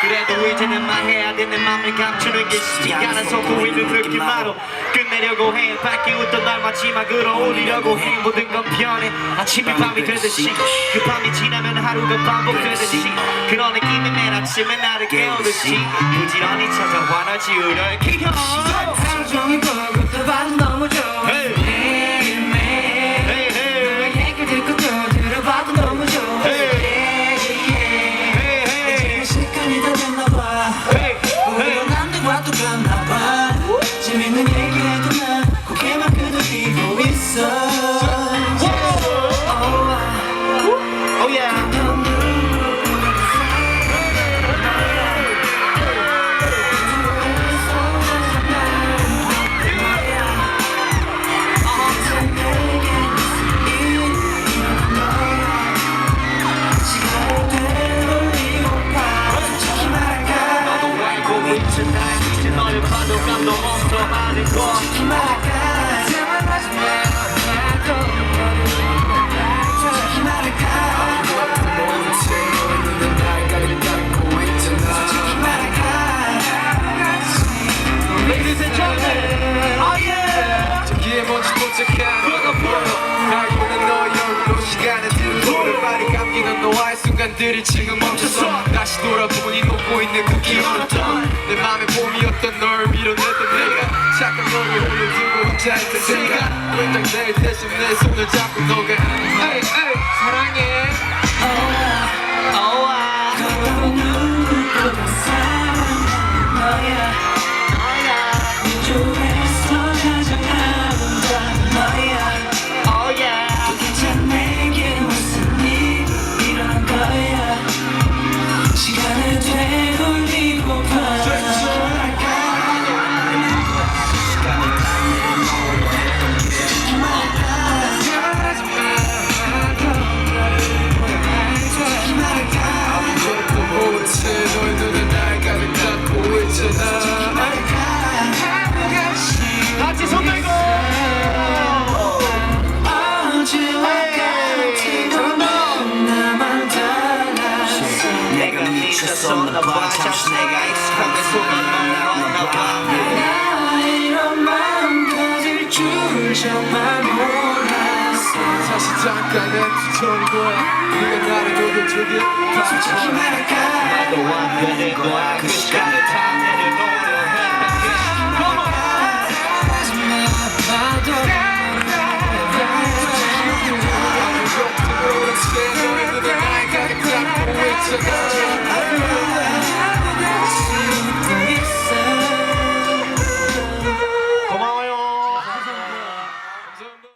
그래도 이제는 말해야 되는 맘을 감추는 게 쉽지 않아서 보이는 느낌만으로 끝내려고 해. 밝게 웃던 날 마지막으로 올리려고 해. 모든 건 변해. 아침이 밤이 되듯이 그 밤이 지나면 하루가 반복되듯이 그런 느낌이 매일 아침에 나를 깨우듯이 부지런히 찾아와 날 지우려 기 감기는 너와의 순간들이 지금 멈춰서 다시 돌아보니 녹고 있는 그 기억던 혼자 있던 생각 내 대신 내 손을 잡고 너가 에이 에이 내가 미쳤었나 봐 잠시 내가 익숙한 내 속에 넌봐나 이런 마음 가질 줄 정말 몰랐어 사실 잠깐 내 뒤처린 거야 네가 나를 녹여주길 솔직히 말할까 나도 안 되는 거야 그 시간을